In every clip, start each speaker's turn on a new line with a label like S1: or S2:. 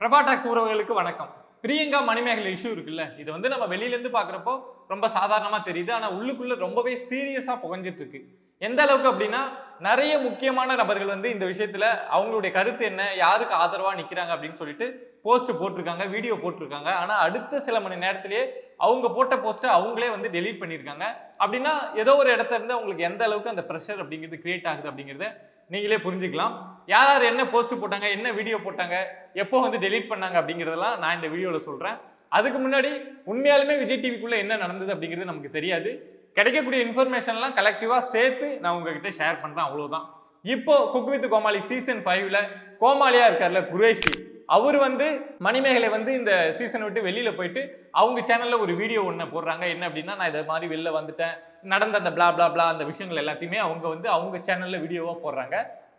S1: Prabha tax உறவுகளுக்கு வணக்கம். Priyanka Manimekalai issue இருக்குல்ல? இது வந்து நம்ம வெளியிலேருந்து பார்க்குறப்போ ரொம்ப சாதாரணமாக தெரியுது. ஆனால் உள்ளுக்குள்ளே ரொம்பவே சீரியஸாக புகஞ்சிட்டு இருக்கு எந்த அளவுக்கு அப்படின்னா நிறைய முக்கியமான நபர்கள் வந்து இந்த விஷயத்தில் அவங்களுடைய கருத்து என்ன யாருக்கு ஆதரவாக நிற்கிறாங்க அப்படின்னு சொல்லிட்டு போஸ்ட் போட்டிருக்காங்க வீடியோ போட்டிருக்காங்க. ஆனால் அடுத்த சில மணி நேரத்திலேயே அவங்க போட்ட போஸ்ட்டை அவங்களே வந்து டெலீட் பண்ணியிருக்காங்க. அப்படின்னா ஏதோ ஒரு இடத்துல இருந்து அவங்களுக்கு எந்த அளவுக்கு அந்த ப்ரெஷர் அப்படிங்கிறது கிரியேட் ஆகுது அப்படிங்கிறத நீங்களே புரிஞ்சுக்கலாம். யார் யார் என்ன போஸ்ட் போட்டாங்க என்ன வீடியோ போட்டாங்க எப்போ வந்து டெலீட் பண்ணாங்க அப்படிங்கிறதெல்லாம் நான் இந்த வீடியோவில் சொல்கிறேன் அதுக்கு முன்னாடி உண்மையாலுமே விஜய் டிவிக்குள்ளே என்ன நடந்தது அப்படிங்கிறது நமக்கு தெரியாது. கிடைக்கக்கூடிய இன்ஃபர்மேஷன்லாம் கலெக்டிவாக சேர்த்து நான் உங்ககிட்ட ஷேர் பண்ணுறேன் அவ்வளோதான் இப்போ குக் வித் கோமாளி சீசன் ஃபைவ்ல கோமாளியாக இருக்கார்ல குரேஷி. அவர் வந்து மணிமேகலை வந்து இந்த சீசனை விட்டு வெளியில் போயிட்டு அவங்க சேனலில் ஒரு வீடியோ ஒன்று போடுறாங்க. என்ன அப்படின்னா நான் இதை மாதிரி வெளில வந்துட்டேன். நடந்த அந்த பிளா பிளா பிளா அந்த விஷயங்கள் எல்லாத்தையுமே அவங்க வந்து அவங்க சேனலில் வீடியோவாக போடுறாங்க.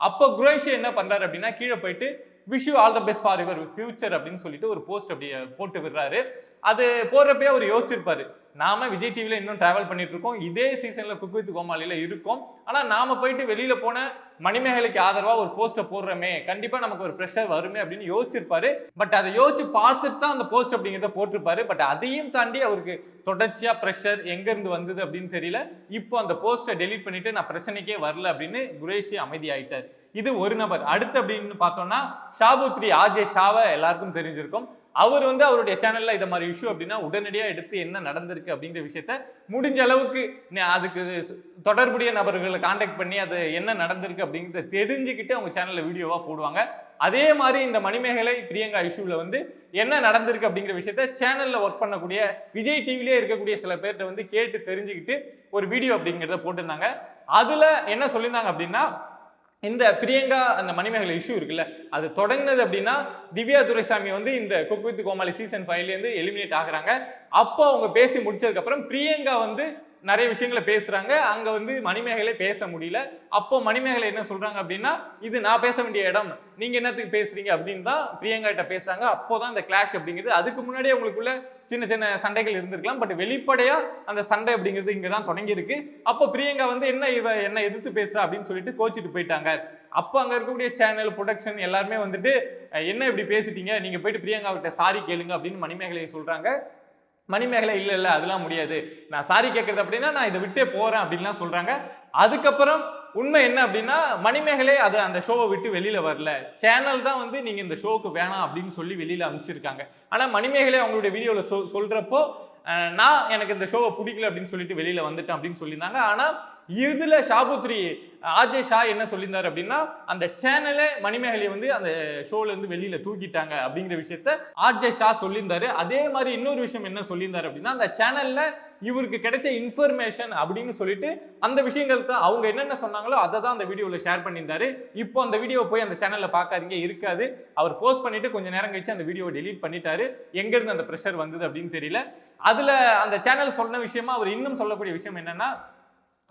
S1: அப்போ குரேஷி என்ன பண்ணுறாரு அப்படின்னா கீழே போயிட்டு wish you all the best for your future அப்படின்னு சொல்லிட்டு ஒரு போஸ்ட் அப்படி போட்டு விடுறாரு. அது போடுறப்பே அவர் யோசிச்சிருப்பாரு. நாம விஜய் டிவியில் இன்னும் டிராவல் பண்ணிட்டு இருக்கோம் இதே சீசன்ல குக் வித் கோமாளியில் இருக்கோம். ஆனால் நாம போயிட்டு வெளியில போன மணிமேகலைக்கு ஆதரவாக ஒரு போஸ்ட்டை போடுறோமே. கண்டிப்பாக நமக்கு ஒரு ப்ரெஷர் வருமே அப்படின்னு யோசிச்சிருப்பாரு. பட் அதை யோசிச்சு பார்த்துட்டு தான் அந்த போஸ்ட் அப்படிங்கிறத போட்டிருப்பாரு. பட் அதையும் தாண்டி அவருக்கு தொடர்ச்சியாக ப்ரெஷர் எங்கேருந்து வந்தது அப்படின்னு தெரியல. இப்போ அந்த போஸ்ட்டை டெலீட் பண்ணிட்டு நான் பிரச்சனைக்கே வரல அப்படின்னு குரேஷி அமைதியாயிட்டார். இது ஒரு நபர். அடுத்து அப்படின்னு பார்த்தோம்னா ஷாபுத்ரி ஆஜே ஷாவை எல்லாருக்கும் தெரிஞ்சிருக்கும். அவர் வந்து அவருடைய சேனல்ல இந்த மாதிரி இஷ்யூ அப்படின்னா உடனடியாக எடுத்து என்ன நடந்திருக்கு அப்படிங்கிற விஷயத்த முடிஞ்ச அளவுக்கு ந- அதுக்கு தொடர்புடைய நபர்களை காண்டாக்ட் பண்ணி அது என்ன நடந்திருக்கு அப்படிங்கிறத தெரிஞ்சுக்கிட்டு அவங்க சேனலில் வீடியோவாக போடுவாங்க. அதே மாதிரி இந்த மணிமேகலை பிரியங்கா இஷ்யூவில் வந்து என்ன நடந்திருக்கு அப்படிங்கிற விஷயத்த சேனலில் ஒர்க் பண்ணக்கூடிய விஜய் டிவிலே இருக்கக்கூடிய சில பேர்கிட்ட வந்து கேட்டு தெரிஞ்சுக்கிட்டு ஒரு வீடியோ அப்படிங்கிறத போட்டிருந்தாங்க. அதில் என்ன சொல்லியிருந்தாங்க அப்படின்னா இந்த பிரியங்கா அந்த மணிமேகலை இஷ்யூ இருக்குல்ல அது தொடங்கினது அப்படின்னா திவ்யா துரைசாமி வந்து இந்த குக் வித் கோமாளி சீசன் ஃபைவ்லேருந்து எலிமினேட் ஆகுறாங்க. அப்போ அவங்க பேசி முடிச்சதுக்கப்புறம் பிரியங்கா வந்து நிறைய விஷயங்களை பேசுகிறாங்க அங்கே வந்து மணிமேகலை பேச முடியல. அப்போ மணிமேகலை என்ன சொல்கிறாங்க அப்படின்னா இது நான் பேச வேண்டிய இடம். நீங்கள் என்னத்துக்கு பேசுகிறீங்க அப்படின்னு தான் பிரியங்கா கிட்ட அப்போ தான் இந்த கிளாஷ் அப்படிங்கிறது. அதுக்கு முன்னாடியே உங்களுக்குள்ள சின்ன சின்ன சண்டைகள் இருந்திருக்கலாம். பட் வெளிப்படையாக அந்த சண்டை அப்படிங்கிறது இங்கே தான் தொடங்கியிருக்கு. அப்போ பிரியங்கா வந்து என்ன இவ என்ன எதிர்த்து பேசுகிறா அப்படின்னு சொல்லிட்டு கோச்சிட்டு போயிட்டாங்க. அப்போ அங்கே இருக்கக்கூடிய சேனல் ப்ரொடக்ஷன் எல்லாருமே வந்துட்டு என்ன இப்படி பேசிட்டீங்க? நீங்கள் போயிட்டு பிரியங்கா கிட்ட சாரி கேளுங்க அப்படின்னு மணிமேகலையை சொல்கிறாங்க மணிமேகலை இல்லை இல்லை அதெல்லாம் முடியாது. நான் சாரி கேட்குறது அப்படின்னா நான் இதை விட்டே போகிறேன் அப்படின்லாம் சொல்கிறாங்க அதுக்கப்புறம் உண்மை என்ன அப்படின்னா மணிமேகலை அது அந்த ஷோவை விட்டு வெளியில் வரல. சேனல் தான் வந்து நீங்கள் இந்த ஷோவுக்கு வேணாம் அப்படின்னு சொல்லி வெளியில் அனுப்பிச்சிருக்காங்க. ஆனால் மணிமேகலை அவங்களுடைய வீடியோவில் சொல் சொல்கிறப்போ நான் எனக்கு இந்த ஷோவை பிடிக்கல அப்படின்னு சொல்லிட்டு வெளியில் வந்துட்டேன் அப்படின்னு சொல்லியிருந்தாங்க. ஆனால் இதுல ஷாபுத்ரி ஆஜய் ஷா என்ன சொல்லியிருந்தார் அப்படின்னா அந்த சேனலை மணிமேகலை வந்து அந்த ஷோல இருந்து வெளியில தூக்கிட்டாங்க அப்படிங்கிற விஷயத்த ஆர்ஜே ஷா சொல்லியிருந்தாரு. அதே மாதிரி இன்னொரு விஷயம் என்ன சொல்லியிருந்தார் அப்படின்னா அந்த சேனல்ல இவருக்கு கிடைச்ச இன்ஃபர்மேஷன் அப்படின்னு சொல்லிட்டு அந்த விஷயங்கள் தான் அவங்க என்னென்ன சொன்னாங்களோ அதை தான் அந்த வீடியோவில் ஷேர் பண்ணியிருந்தாரு. இப்போ அந்த வீடியோ போய் அந்த சேனலில் பார்க்காதீங்க இருக்காது. அவர் போஸ்ட் பண்ணிட்டு கொஞ்சம் நேரம் கழிச்சு அந்த வீடியோவை டெலீட் பண்ணிட்டாரு. எங்கேருந்து அந்த ப்ரெஷர் வந்தது அப்படின்னு தெரியல. அதில் அந்த சேனல் சொன்ன விஷயமா அவர் இன்னும் சொல்லக்கூடிய விஷயம் என்னன்னா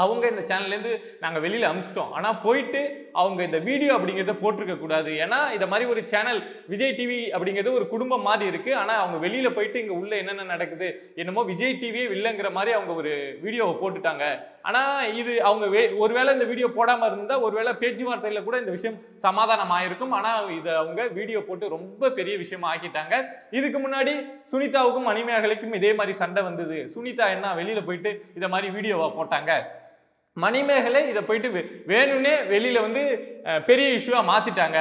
S1: அவங்க இந்த சேனல்லேருந்து நாங்கள் வெளியில் அனுப்பிச்சிட்டோம். ஆனால் போயிட்டு அவங்க இந்த வீடியோ அப்படிங்கிறத போட்டிருக்கக்கூடாது ஏன்னா இந்த மாதிரி ஒரு சேனல் விஜய் டிவி அப்படிங்கிறது ஒரு குடும்பம் மாதிரி இருக்குது ஆனால் அவங்க வெளியில் போயிட்டு இங்கே உள்ளே என்னென்ன நடக்குது என்னமோ விஜய் டிவியே இல்லைங்கிற மாதிரி அவங்க ஒரு வீடியோவை போட்டுட்டாங்க. ஆனால் இது அவங்க வே ஒருவேளை இந்த வீடியோ போடாமல் இருந்தால் ஒருவேளை பேச்சுவார்த்தையில் கூட இந்த விஷயம் சமாதானம் ஆகிருக்கும் ஆனால் இதை அவங்க வீடியோ போட்டு ரொம்ப பெரிய விஷயமா ஆக்கிட்டாங்க. இதுக்கு முன்னாடி சுனிதாவுக்கும் மணிமேகலைக்கும் இதே மாதிரி சண்டை வந்தது. சுனிதா என்ன வெளியில் போயிட்டு இதை மாதிரி வீடியோவை போட்டாங்க. மணிமேகலை இதை போயிட்டு வேணும்னே வெளியில் வந்து பெரிய இஷ்யூவாக மாற்றிட்டாங்க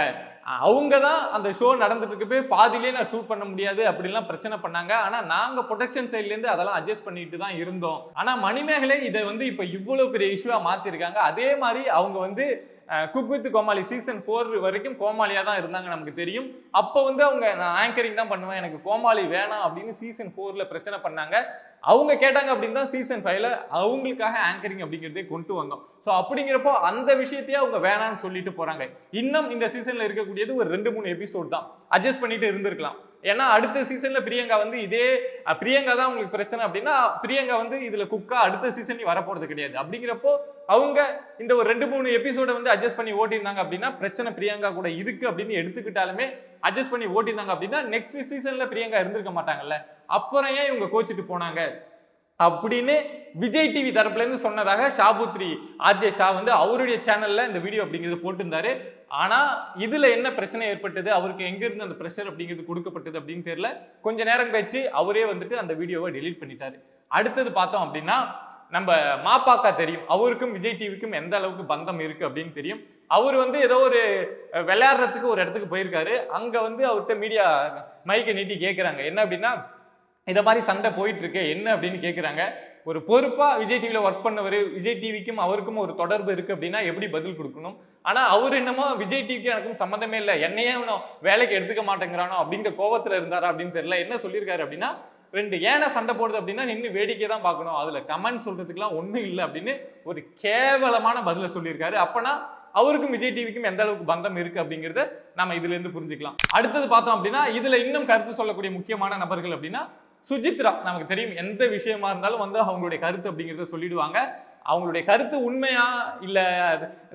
S1: அவங்க தான் அந்த ஷோ நடந்துட்டு போய் பாதிலே நான் ஷூட் பண்ண முடியாது அப்படிலாம் பிரச்சனை பண்ணாங்க. ஆனால் நாங்கள் ப்ரொடக்ஷன் சைட்லேருந்து அதெல்லாம் அட்ஜஸ்ட் பண்ணிட்டு தான் இருந்தோம். ஆனால் மணிமேகலை இதை வந்து இப்போ இவ்வளோ பெரிய இஷ்யூவாக மாற்றிருக்காங்க அதே மாதிரி அவங்க வந்து cook with Comali season four வரைக்கும் கோமாளியாக தான் இருந்தாங்க நமக்கு தெரியும். அப்போ வந்து அவங்க நான் ஆங்கரிங் தான் பண்ணுவேன். எனக்கு கோமாளி வேணாம் அப்படின்னு சீசன் ஃபோரில் பிரச்சனை பண்ணாங்க. அவங்க கேட்டாங்க அப்படின்னு தான் சீசன் ஃபைவ்ல அவங்களுக்காக ஆங்கரிங் அப்படிங்கிறதே கொண்டு வந்தோம். ஸோ அப்படிங்கிறப்போ அந்த விஷயத்தையே அவங்க வேணான்னு சொல்லிட்டு போகிறாங்க இன்னும் இந்த சீசனில் இருக்கக்கூடியது ஒரு ரெண்டு மூணு எபிசோட் தான். அட்ஜஸ்ட் பண்ணிட்டு இருந்திருக்கலாம். ஏன்னா அடுத்த சீசன்ல பிரியங்கா வந்து இதே பிரியங்கா தான் உங்களுக்கு பிரச்சனை அப்படின்னா பிரியங்கா வந்து இதுல குக்கா அடுத்த சீசன் வரப்போறது கிடையாது. அப்படிங்கிறப்போ அவங்க இந்த ஒரு ரெண்டு மூணு எபிசோட வந்து அட்ஜஸ்ட் பண்ணி ஓட்டியிருந்தாங்க அப்படின்னா பிரச்சனை பிரியங்கா கூட இருக்கு அப்படின்னு எடுத்துக்கிட்டாலுமே அட்ஜஸ்ட் பண்ணி ஓட்டியிருந்தாங்க அப்படின்னா நெக்ஸ்ட் சீசன்ல பிரியங்கா இருந்திருக்க மாட்டாங்கல்ல. அப்புறம் ஏன் இவங்க கோச்சிட்டு போனாங்க? அப்படின்னு விஜய் டிவி தரப்புலேருந்து சொன்னதாக ஷாபுத்ரி ஆர்ஜே ஷா வந்து அவருடைய சேனலில் இந்த வீடியோ அப்படிங்கிறது போட்டிருந்தாரு. ஆனால் இதில் என்ன பிரச்சனை ஏற்பட்டது? அவருக்கு எங்கேருந்து அந்த ப்ரெஷர் அப்படிங்கிறது கொடுக்கப்பட்டது அப்படின்னு தெரியல. கொஞ்ச நேரம் கழிச்சு அவரே வந்துட்டு அந்த வீடியோவை டெலீட் பண்ணிட்டாரு. அடுத்தது பார்த்தோம் அப்படின்னா நம்ம மாப்பாக்கா தெரியும். அவருக்கும் விஜய் டிவிக்கும் எந்த அளவுக்கு பந்தம் இருக்குது அப்படின்னு தெரியும். அவர் வந்து ஏதோ ஒரு விளையாடுறதுக்கு ஒரு இடத்துக்கு போயிருக்காரு. அங்கே வந்து அவர்கிட்ட மீடியா மைக்கை நீட்டி கேட்குறாங்க என்ன அப்படின்னா இதை மாதிரி சண்டை போயிட்டுருக்கு என்ன அப்படின்னு கேட்குறாங்க ஒரு பொறுப்பாக விஜய் டிவியில் ஒர்க் பண்ணவர் விஜய் டிவிக்கும் அவருக்கும் ஒரு தொடர்பு இருக்குது அப்படின்னா எப்படி பதில் கொடுக்கணும்? ஆனால் அவர் என்னமோ விஜய் டிவிக்கு எனக்கும் சம்மந்தமே இல்லை என்னையே அவனும் வேலைக்கு எடுத்துக்க மாட்டேங்கிறானோ அப்படிங்கிற கோவத்தில் இருந்தாரா அப்படின்னு தெரியல. என்ன சொல்லியிருக்காரு அப்படின்னா ரெண்டு ஏனை சண்டை போடுது அப்படின்னா நின்று வேடிக்கை தான் பார்க்கணும். அதில் கமெண்ட் சொல்கிறதுக்குலாம் ஒன்றும் இல்லை அப்படின்னு ஒரு கேவலமான பதிலை சொல்லியிருக்காரு. அப்போனா அவருக்கும் விஜய் டிவிக்கும் எந்த அளவுக்கு பந்தம் இருக்கு அப்படிங்கறத நம்ம இதுல இருந்து புரிஞ்சுக்கலாம். அடுத்தது பார்த்தோம் அப்படின்னா இதுல இன்னும் கருத்து சொல்லக்கூடிய முக்கியமான நபர்கள் அப்படின்னா சுஜித்ரா நமக்கு தெரியும் எந்த விஷயமா இருந்தாலும் வந்து அவங்களுடைய கருத்து அப்படிங்கிறத சொல்லிடுவாங்க. அவங்களுடைய கருத்து உண்மையா இல்லை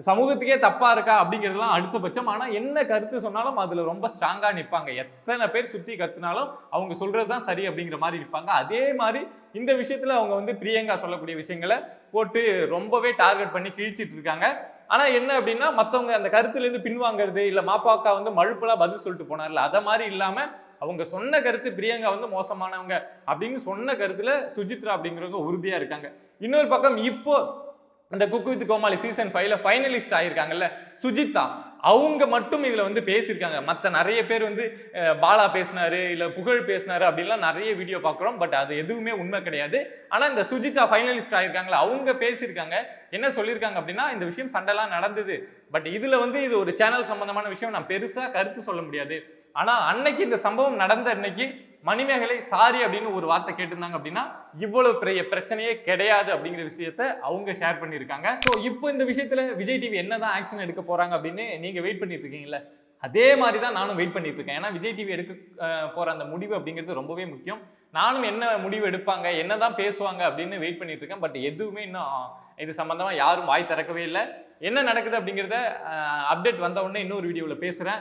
S1: சமூகத்துக்கே தப்பா இருக்கா அப்படிங்கிறதுலாம் அடுத்த பட்சம் என்ன கருத்து சொன்னாலும் அதில் ரொம்ப ஸ்ட்ராங்காக நிற்பாங்க எத்தனை பேர் சுற்றி கத்துனாலும் அவங்க சொல்கிறது தான் சரி அப்படிங்கிற மாதிரி நிற்பாங்க அதே மாதிரி இந்த விஷயத்தில் அவங்க வந்து பிரியங்கா சொல்லக்கூடிய விஷயங்களை போட்டு ரொம்பவே டார்கெட் பண்ணி கிழிச்சிட்டு இருக்காங்க. ஆனால் என்ன அப்படின்னா மற்றவங்க அந்த கருத்துலேருந்து பின்வாங்கிறது இல்லை மாப்பாக்கா வந்து மழுப்பெல்லாம் பதில் சொல்லிட்டு போனார்ல அதை மாதிரி இல்லாமல் அவங்க சொன்ன கருத்து பிரியங்கா வந்து மோசமானவங்க அப்படின்னு சொன்ன கருத்துல சுஜித்ரா அப்படிங்கிறவங்க உறுதியா இருக்காங்க. இன்னொரு பக்கம் இப்போ அந்த குக் வித் கோமாளி சீசன் ஃபைவ்ல ஃபைனலிஸ்ட் ஆயிருக்காங்கல்ல சுஜிதா அவங்க மட்டும் இதில் வந்து பேசியிருக்காங்க. மற்ற நிறைய பேர் வந்து பாலா பேசினாரு இல்லை புகழ் பேசினாரு அப்படின்லாம் நிறைய வீடியோ பார்க்குறோம். பட் அது எதுவுமே உண்மை கிடையாது. ஆனால் இந்த சுஜிதா ஃபைனலிஸ்ட் ஆயிருக்காங்களா அவங்க பேசியிருக்காங்க. என்ன சொல்லியிருக்காங்க அப்படின்னா இந்த விஷயம் சண்டைலாம் நடந்தது. பட் இதில் வந்து இது ஒரு சேனல் சம்பந்தமான விஷயம். நான் பெருசாக கருத்து சொல்ல முடியாது. ஆனா அன்னைக்கு இந்த சம்பவம் நடந்த அன்னைக்கு மணிமேகலை சாரி அப்படின்னு ஒரு வார்த்தை கேட்டிருந்தாங்க அப்படின்னா இவ்வளவு பெரிய பிரச்சனையே கிடையாது அப்படிங்கிற விஷயத்த அவங்க ஷேர் பண்ணியிருக்காங்க. ஸோ இப்போ இந்த விஷயத்துல விஜய் டிவி என்னதான் ஆக்ஷன் எடுக்க போறாங்க அப்படின்னு நீங்க வெயிட் பண்ணிட்டு இருக்கீங்கல்ல அதே மாதிரி தான் நானும் வெயிட் பண்ணிட்டு இருக்கேன். ஏன்னா விஜய் டிவி எடுக்க போற அந்த முடிவு அப்படிங்கிறது ரொம்பவே முக்கியம். நானும் என்ன முடிவு எடுப்பாங்க என்னதான் பேசுவாங்க அப்படின்னு வெயிட் பண்ணிட்டு இருக்கேன். பட் எதுவுமே இன்னும் இது சம்பந்தமா யாரும் வாய் திறக்கவே இல்லை. என்ன நடக்குது அப்படிங்கிறத அப்டேட் வந்த உடனே இன்னொரு வீடியோவில் பேசுகிறேன்